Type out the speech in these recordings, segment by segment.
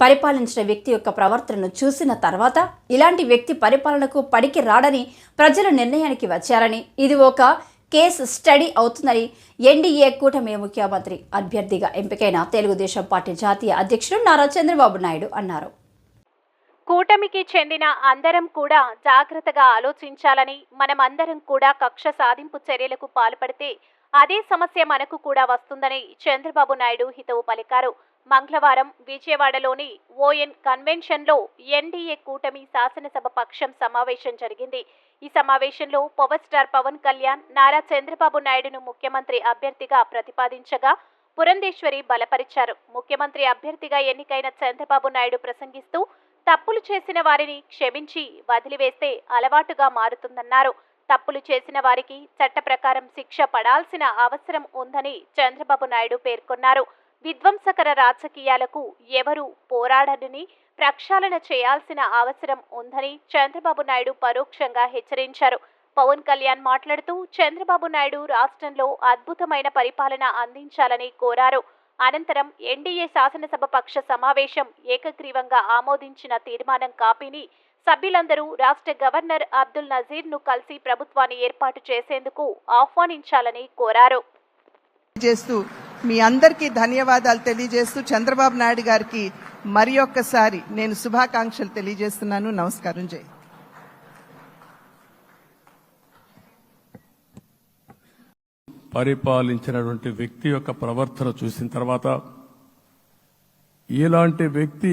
పరిపాలించిన వ్యక్తి యొక్క ప్రవర్తనను చూసిన తర్వాత ఇలాంటి వ్యక్తి పరిపాలనకు పడికి రాడని ప్రజలు నిర్ణయానికి వచ్చారని ఇది ఒక కేస్ స్టడీ అవుతుందని ఎన్డీఏ కూటమి ముఖ్యమంత్రి అభ్యర్థిగా ఎంపికైన తెలుగుదేశం పార్టీ జాతీయ అధ్యక్షుడు నారా చంద్రబాబు నాయుడు అన్నారు. కూటమికి చెందిన అందరం కూడా జాగ్రత్తగా ఆలోచించాలని మనం అందరం కూడా కక్ష సాధింపు చర్యలకు పాల్పడితే అదే సమస్య మనకు కూడా వస్తుందని చంద్రబాబు నాయుడు హితవు పలికారు. మంగళవారం విజయవాడలోని ఓఎన్ కన్వెన్షన్లో ఎన్డీఏ కూటమి శాసనసభ పక్షం సమావేశం జరిగింది. ఈ సమావేశంలో పవర్ స్టార్ పవన్ కళ్యాణ్ నారా చంద్రబాబు నాయుడును ముఖ్యమంత్రి అభ్యర్థిగా ప్రతిపాదించగా పురంధేశ్వరి బలపరిచారు. ముఖ్యమంత్రి అభ్యర్థిగా ఎన్నికైన చంద్రబాబు నాయుడు ప్రసంగిస్తూ తప్పులు చేసిన వారిని క్షమించి వదిలివేస్తే అలవాటుగా మారుతుందన్నారు. తప్పులు చేసిన వారికి చట్ట ప్రకారం శిక్ష పడాల్సిన అవసరం ఉందని చంద్రబాబు నాయుడు పేర్కొన్నారు. విధ్వంసకర రాజకీయాలకు ఎవరు పోరాడని ప్రక్షాళన చేయాల్సిన అవసరం ఉందని చంద్రబాబు నాయుడు పరోక్షంగా హెచ్చరించారు. పవన్ కళ్యాణ్ మాట్లాడుతూ చంద్రబాబు నాయుడు రాష్ట్రంలో అద్భుతమైన పరిపాలన అందించాలని కోరారు. అనంతరం ఎన్డీఏ శాసనసభ పక్ష సమావేశం ఏకగ్రీవంగా ఆమోదించిన తీర్మానం కాపీని సభ్యులందరూ రాష్ట్ర గవర్నర్ అబ్దుల్ నజీర్ను కలిసి ప్రభుత్వాన్ని ఏర్పాటు చేసేందుకు ఆహ్వానించాలని కోరారు. చేస్తూ మీ అందరికీ ధన్యవాదాలు తెలియజేస్తూ చంద్రబాబు నాయుడు గారికి మరి ఒక్కసారి నేను శుభాకాంక్షలు తెలియజేస్తున్నాను. నమస్కారం. జై. పరిపాలించినటువంటి వ్యక్తి యొక్క ప్రవర్తన చూసిన తర్వాత ఇలాంటి వ్యక్తి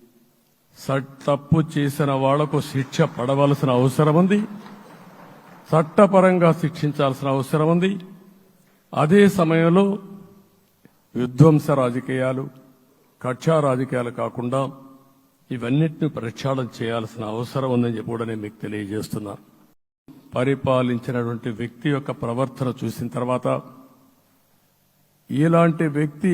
తప్పు చేసిన వాళ్ళకు శిక్ష పడవలసిన అవసరం ఉంది చట్టపరంగా శిక్షించాల్సిన అవసరం ఉంది అదే సమయంలో విధ్వంస రాజకీయాలు కక్షా రాజకీయాలు కాకుండా ఇవన్నిటిని ప్రక్షాళన చేయాల్సిన అవసరం ఉందని చెప్పి కూడా నేను మీకు తెలియజేస్తున్నాను పరిపాలించినటువంటి వ్యక్తి యొక్క ప్రవర్తన చూసిన తర్వాత ఇలాంటి వ్యక్తి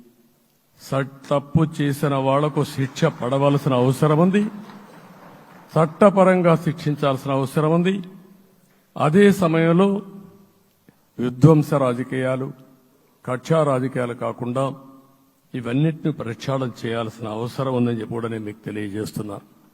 తప్పు చేసిన వాళ్ళకు శిక్ష పడవలసిన అవసరం ఉంది చట్టపరంగా శిక్షించాల్సిన అవసరం ఉంది అదే సమయంలో విధ్వంస రాజకీయాలు కక్షా రాజకీయాలు కాకుండా ఇవన్నిటిని ప్రక్షాళన చేయాల్సిన అవసరం ఉందని చెప్పి కూడా నేను మీకు తెలియజేస్తున్నాను